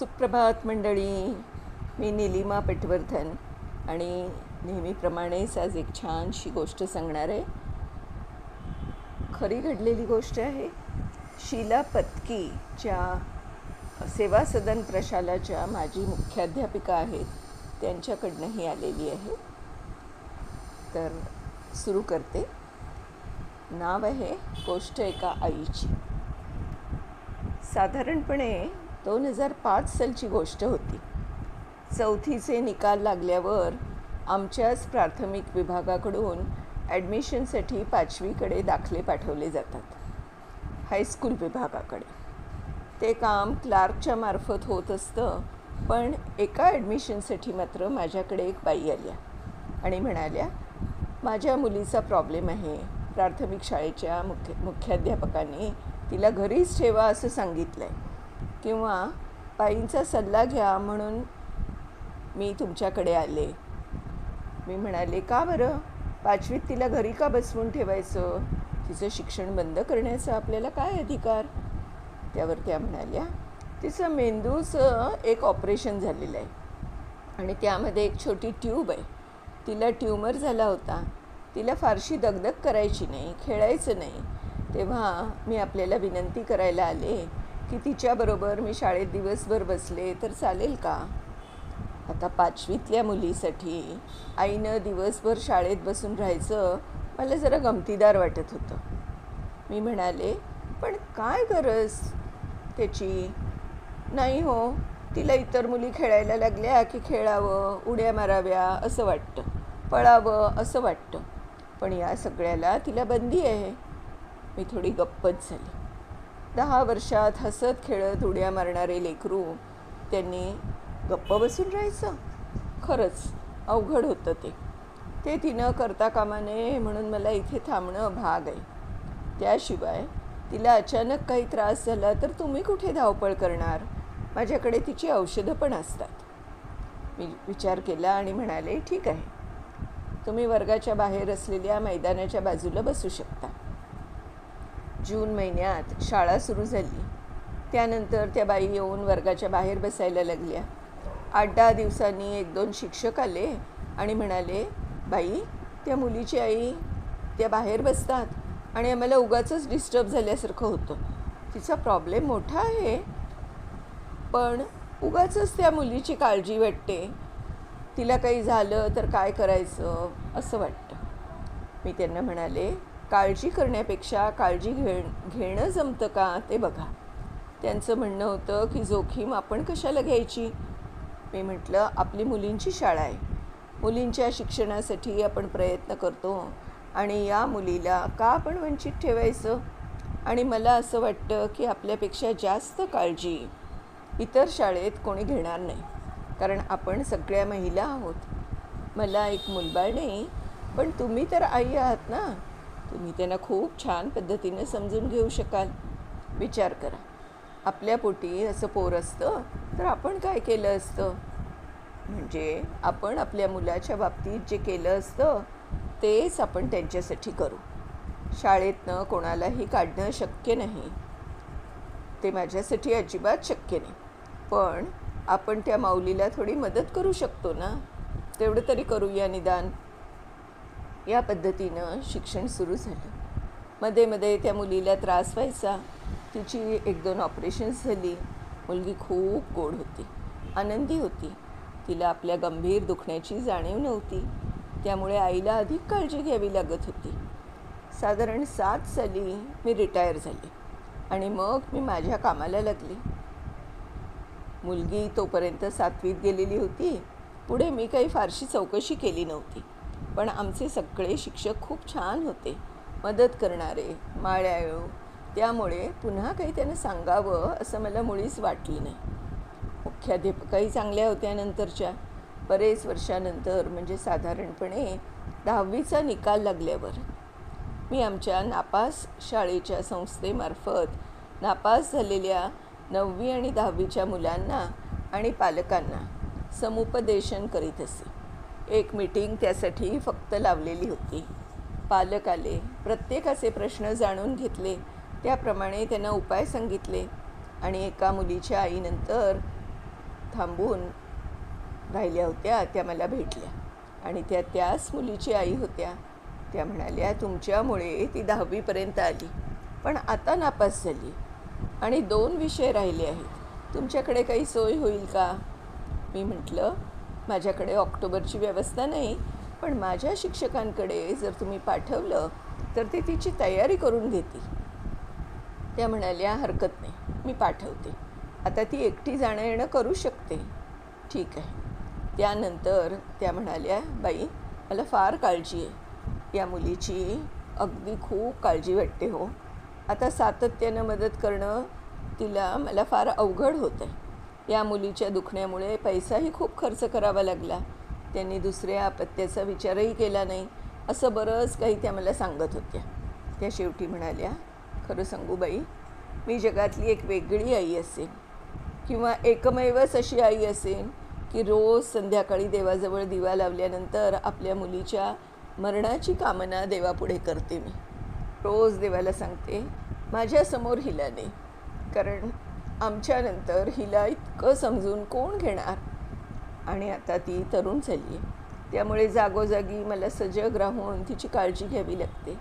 सुप्रभात मंडळी. मी निलिमा पटवर्धन आणि नेहमीप्रमाणेच आज एक छानशी गोष्ट सांगणार आहे. खरी घडलेली गोष्ट आहे शीला पत्कीच्या सेवा सदन प्रशालाच्या माजी मुख्याध्यापिका आहेत त्यांच्याकडनं ही आलेली आहे. तर सुरू करते. नाव आहे गोष्ट एका आईची. साधारणपणे दोन हजार पाच सालची गोष्ट होती. चौथीचे निकाल लागल्यावर आमच्याच प्राथमिक विभागाकडून ॲडमिशनसाठी पाचवीकडे दाखले पाठवले जातात हायस्कूल विभागाकडे. ते काम क्लार्कच्या मार्फत होत असतं पण एका ॲडमिशनसाठी मात्र माझ्याकडे एक बाई आल्या आणि म्हणाल्या माझ्या मुलीचा प्रॉब्लेम आहे प्राथमिक शाळेच्या मुख्य मुख्याध्यापकांनी तिला घरीच ठेवा असं सांगितलं आहे किंवा बाईंचा सल्ला घ्या म्हणून मी तुमच्याकडे आले. मी म्हणाले का बरं? पाचवीत तिला घरी का बसवून ठेवायचं? तिचं शिक्षण बंद करण्याचा आपल्याला काय अधिकार? त्यावर त्या म्हणाल्या तिचं मेंदूचं एक ऑपरेशन झालेलं आहे आणि त्यामध्ये एक छोटी ट्यूब आहे. तिला ट्यूमर झाला होता. तिला फारशी दगदग करायची नाही खेळायचं नाही. तेव्हा मी आपल्याला विनंती करायला आले की तिच्याबरोबर मी शाळेत दिवसभर बसले तर चालेल का? आता पाचवीतल्या मुलीसाठी आईनं दिवसभर शाळेत बसून राहायचं मला जरा गमतीदार वाटत होतं. मी म्हणाले पण काय गरज? त्याची. नाही हो तिला इतर मुली खेळायला लागल्या की खेळावं उड्या माराव्या असं वाटतं. पळावं असं वाटतं. पण या सगळ्याला तिला बंदी आहे. मी थोडी गप्पच झाली. दहा वर्षात हसत खेळत उड्या मारणारे लेकरू त्यांनी गप्प बसून राहायचं. खरंच अवघड होतं ते. ते तिनं करता कामा नये म्हणून मला इथे थांबणं भाग आहे. त्याशिवाय तिला अचानक काही त्रास झाला तर तुम्ही कुठे धावपळ करणार? माझ्याकडे तिची औषधं पण असतात. मी विचार केला आणि म्हणाले ठीक आहे. तुम्ही वर्गाच्या बाहेर असलेल्या मैदानाच्या बाजूला बसू शकता. जून महिन्यात शाळा सुरू झाली. त्यानंतर त्या बाई येऊन वर्गाच्या बाहेर बसायला लागल्या. आठ दहा दिवसांनी एक दोन शिक्षक आले आणि म्हणाले बाई त्या मुलीची आई त्या बाहेर बसतात आणि आम्हाला उगाचंच डिस्टर्ब झाल्यासारखं होतं. तिचा प्रॉब्लेम मोठा आहे. पण उगाचंच त्या मुलीची काळजी वाटते. तिला काही झालं तर काय करायचं असं वाटतं. मी त्यांना म्हणाले काळजी करण्यापेक्षा काळजी घे घेणं जमतं का ते बघा. त्यांचं म्हणणं होतं की जोखीम आपण कशाला घ्यायची? मी म्हटलं आपली मुलींची शाळा आहे. मुलींच्या शिक्षणासाठी आपण प्रयत्न करतो आणि या मुलीला का आपण वंचित ठेवायचं? आणि मला असं वाटतं की आपल्यापेक्षा जास्त काळजी इतर शाळेत कोणी घेणार नाही कारण आपण सगळ्या महिला आहोत. मला एक मुलबाळ नाही पण तुम्ही तर आई आहात ना? तुम्ही त्यांना खूप छान पद्धतीने समजून घेऊ शकाल. विचार करा. आपल्या पोटी असं पोर असतं तर आपण काय केलं असतं? म्हणजे आपण आपल्या मुलाच्या बाबतीत जे केलं असतं तेच आपण त्यांच्यासाठी करू. शाळेतनं कोणालाही काढणं शक्य नाही. ते माझ्यासाठी अजिबात शक्य नाही. पण आपण त्या माऊलीला थोडी मदत करू शकतो ना? तेवढं तरी करूया निदान. या पद्धतीनं शिक्षण सुरू झालं. मध्ये मध्ये त्या मुलीला त्रास व्हायचा. तिची एक दोन ऑपरेशन्स झाली. मुलगी खूप गोड होती. आनंदी होती. तिला आपल्या गंभीर दुखण्याची जाणीव नव्हती. त्यामुळे आईला अधिक काळजी घ्यावी लागत होती. साधारण सात साली मी रिटायर झाले आणि मग मी माझ्या कामाला लागले. मुलगी तोपर्यंत सातवीत गेलेली होती. पुढे मी काही फारशी चौकशी केली नव्हती. पण आमचे सगळे शिक्षक खूप छान होते. मदत करणारे माळ्याळू. त्यामुळे पुन्हा काही त्यानं सांगावं असं मला मुळीच वाटलं नाही. मुख्याध्यापकाही चांगल्या होत्या नंतरच्या. बरेच वर्षानंतर म्हणजे साधारणपणे दहावीचा निकाल लागल्यावर मी आमच्या नापास शाळेच्या संस्थेमार्फत नापास झालेल्या नववी आणि दहावीच्या मुलांना आणि पालकांना समुपदेशन करीत असे. एक मीटिंग त्यासाठी फक्त लावलेली होती. पालक आले प्रत्येकाचे प्रश्न जाणून घेतले. त्याप्रमाणे त्यांना उपाय सांगितले आणि एका मुलीच्या आईनंतर थांबून राहिल्या होत्या त्या मला भेटल्या. आणि त्या त्याच मुलीची आई होत्या. त्या म्हणाल्या तुमच्यामुळे ती दहावीपर्यंत आली पण आता नापास झाली आणि दोन विषय राहिले आहेत. तुमच्याकडे काही सोय होईल का? मी म्हटलं माझ्याकडे ऑक्टोबरची व्यवस्था नाही पण माझ्या शिक्षकांकडे जर तुम्ही पाठवलं तर ते तिची तयारी करून घेतील. त्या म्हणाल्या हरकत नाही मी पाठवते. आता ती एकटी जाणं येणं करू शकते. ठीक आहे. त्यानंतर त्या म्हणाल्या बाई मला फार काळजी आहे. या मुलीची अगदी खूप काळजी वाटते हो. आता सातत्यानं मदत करणं तिला मला फार अवघड होतं आहे या मुलीच्या दुखण्यामुळे पैसाही खूप खर्च करावा लागला. त्यांनी दुसऱ्या अपत्याचा विचारही केला नाही असं बरंच काही त्या मला सांगत होत्या. त्या शेवटी म्हणाल्या खरं सांगू बाई मी जगातली एक वेगळी आई असेल किंवा एकमेवच अशी आई असेल की रोज संध्याकाळी देवाजवळ दिवा लावल्यानंतर आपल्या मुलीच्या मरणाची कामना देवापुढे करते मी. रोज देवाला सांगते माझ्यासमोर हिला नाही कारण आमच्यानंतर हिला इतकं समजून कोण घेणार? आणि आता ती तरुण झाली आहे त्यामुळे जागोजागी मला सजग राहून तिची काळजी घ्यावी लागते.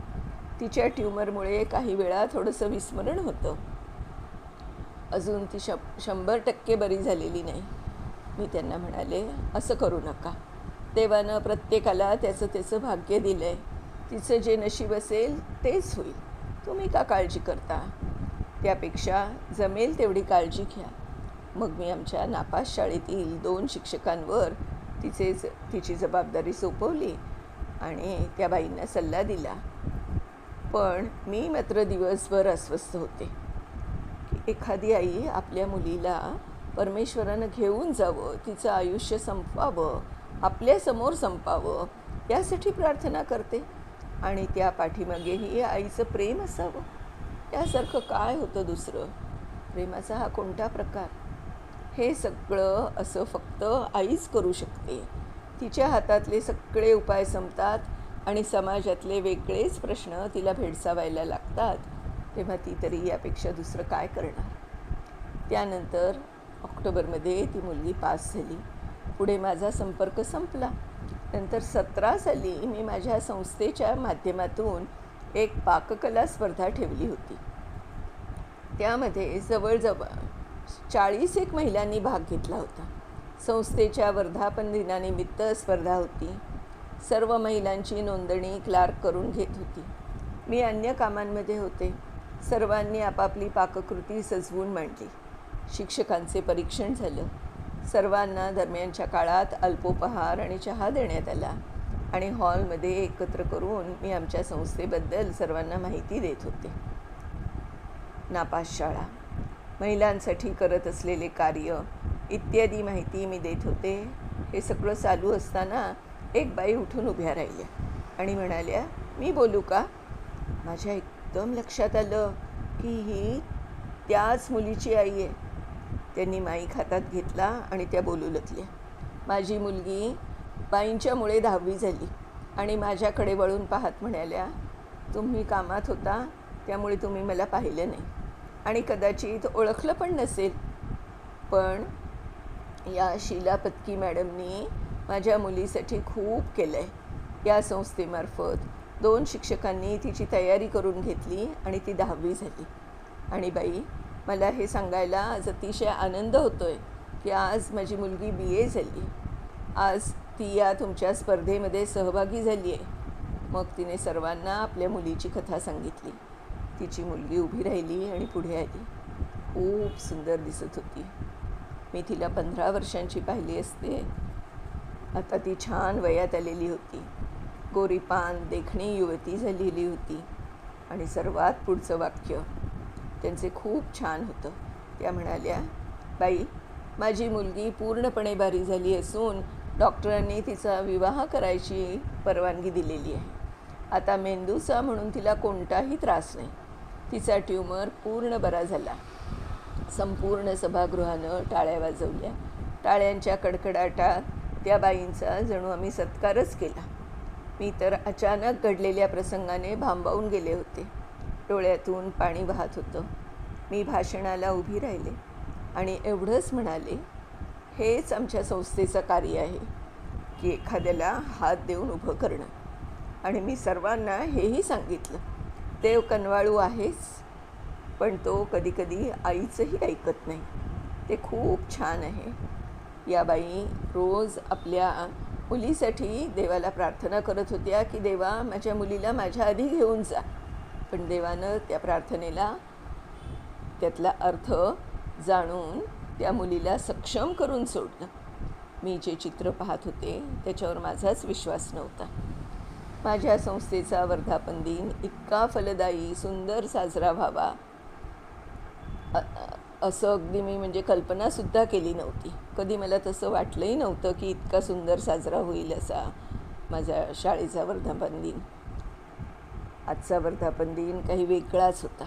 तिच्या ट्युमरमुळे काही वेळा थोडंसं विस्मरण होतं. अजून ती श शंभर टक्के बरी झालेली नाही. मी त्यांना म्हणाले असं करू नका. देवानं प्रत्येकाला त्याचं त्याचं भाग्य दिलं आहे तिचं जे नशीब असेल तेच होईल. तुम्ही का काळजी करता? त्यापेक्षा जमेल तेवढी काळजी घ्या. मग मी आमच्या नापास शाळेतील दोन शिक्षकांवर तिचे तिची जबाबदारी सोपवली आणि त्या बाईंना सल्ला दिला. पण मी मात्र दिवसभर अस्वस्थ होते. एखादी आई आपल्या मुलीला परमेश्वरानं घेऊन जावं तिचं आयुष्य संपवावं आपल्यासमोर संपावं यासाठी प्रार्थना करते आणि त्या पाठीमागेही आईचं प्रेम असावं. यासारखं काय होतं दुसरं? प्रेमाचा हा कोणता प्रकार? हे सगळं असं फक्त आईच करू शकते. तिच्या हातातले सगळे उपाय संपतात आणि समाजातले वेगळेच प्रश्न तिला भेडसावायला लागतात. तेव्हा ती तरी यापेक्षा दुसरं काय करणार? त्यानंतर ऑक्टोबरमध्ये ती मुलगी पास झाली. पुढे माझा संपर्क संपला. नंतर सतरा साली मी माझ्या संस्थेच्या माध्यमातून एक पाककला स्पर्धा ठेवली होती. त्यामध्ये जवळजवळ चाळीस एक महिलांनी भाग घेतला होता. संस्थेच्या वर्धापन दिनानिमित्त स्पर्धा होती. सर्व महिलांची नोंदणी क्लार्क करून घेत होती. मी अन्य कामांमध्ये होते. सर्वांनी आपापली पाककृती सजवून मांडली. शिक्षकांचे परीक्षण झालं. सर्वांना दरम्यानच्या काळात अल्पोपहार आणि चहा देण्यात आला. आणि हॉलमध्ये एकत्र करून मी आमच्या संस्थेबद्दल सर्वांना माहिती देत होते. नापास शाळा महिलांसाठी करत असलेले कार्य इत्यादी माहिती मी देत होते. हे सगळं चालू असताना एक बाई उठून उभ्या राहिल्या आणि म्हणाल्या मी बोलू का? माझ्या एकदम लक्षात आलं की ही त्याच मुलीची आई आहे. त्यांनी माईक हातात घेतला आणि त्या बोलू लागल्या माझी मुलगी बाईंच्यामुळे दहावी झाली. आणि माझ्याकडे वळून पाहत म्हणाल्या तुम्ही कामात होता त्यामुळे तुम्ही मला पाहिलं नाही. आणि कदाचित ओळखलं पण नसेल. पण या शीला पत्की मॅडमनी माझ्या मुलीसाठी खूप केलं आहे या संस्थेमार्फत दोन शिक्षकांनी तिची तयारी करून घेतली आणि ती दहावी झाली. आणि बाई मला हे सांगायला आज अतिशय आनंद होतो आहे की आज माझी मुलगी बी ए झाली. आज ती या तुमच्या स्पर्धेमध्ये सहभागी झाली आहे मग तिने सर्वांना आपल्या मुलीची कथा सांगितली. तिची मुलगी उभी राहिली आणि पुढे आली. खूप सुंदर दिसत होती. मी तिला पंधरा वर्षांची पाहिली असते. आता ती छान वयात आलेली होती. गोरीपान देखणी युवती झालेली होती. आणि सर्वात पुढचं वाक्य त्यांचे खूप छान होतं. त्या म्हणाल्या बाई माझी मुलगी पूर्णपणे बारी झाली असून डॉक्टरांनी तिचा विवाह करायची परवानगी दिलेली आहे. आता मेंदूचा म्हणून तिला कोणताही त्रास नाही. तिचा ट्यूमर पूर्ण बरा झाला. संपूर्ण सभागृहानं टाळ्या वाजवल्या. टाळ्यांच्या कडकडाटात त्या बाईंचा जणू आम्ही सत्कारच केला. मी तर अचानक घडलेल्या प्रसंगाने भांबावून गेले होते. डोळ्यातून पाणी वाहत होतं. मी भाषणाला उभी राहिले आणि एवढंच म्हणाले हेच आमच्या संस्थेचं कार्य आहे की एखाद्याला हात देऊन उभं करणं. आणि मी सर्वांना हेही सांगितलं देव कनवाळू आहेच पण तो कधीकधी आईचंही ऐकत नाही. ते खूप छान आहे. या बाई रोज आपल्या मुलीसाठी देवाला प्रार्थना करत होत्या की देवा माझ्या मुलीला माझ्या आधी घेऊन जा. पण देवानं त्या प्रार्थनेला त्यातला अर्थ जाणून त्या मुलीला सक्षम करून सोडलं. मी जे चित्र पाहत होते त्याच्यावर माझाच विश्वास नव्हता. माझ्या संस्थेचा वर्धापन दिन इतका फलदायी सुंदर साजरा व्हावा. असं अगदी मी म्हणजे कल्पनासुद्धा केली नव्हती. कधी मला तसं वाटलंही नव्हतं की इतका सुंदर साजरा होईल असा माझ्या शाळेचा वर्धापन दिन. आजचा वर्धापन दिन काही वेगळाच होता.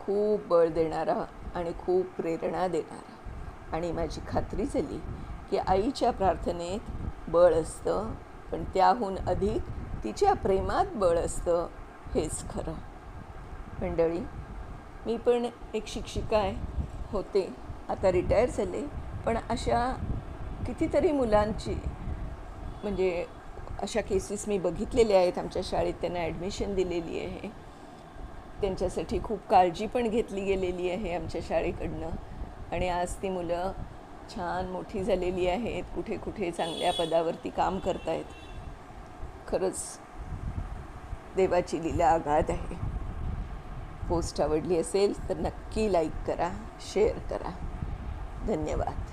खूप बळ देणारा आणि खूप प्रेरणा देणारा. आणि माझी खात्री झाली की आईच्या प्रार्थनेत बळ असतं पण त्याहून अधिक तिच्या प्रेमात बळ असतं हेच खरं. मंडळी मी पण एक शिक्षिका आहे होते आता रिटायर झाले पण अशा कितीतरी मुलांची म्हणजे अशा केसेस मी बघितलेल्या आहेत आमच्या शाळेत त्यांना ॲडमिशन दिलेली आहे. त्यांच्यासाठी खूप काळजी पण घेतली गेलेली आहे आमच्या शाळेकडनं. आणि आज ती मुलं छान मोठी झालेली आहेत कुठे कुठे चांगल्या पदावरती काम करत आहेत खरंच देवाची लीला आघात आहे. पोस्ट आवडली असेल तर नक्की लाईक करा शेअर करा. धन्यवाद.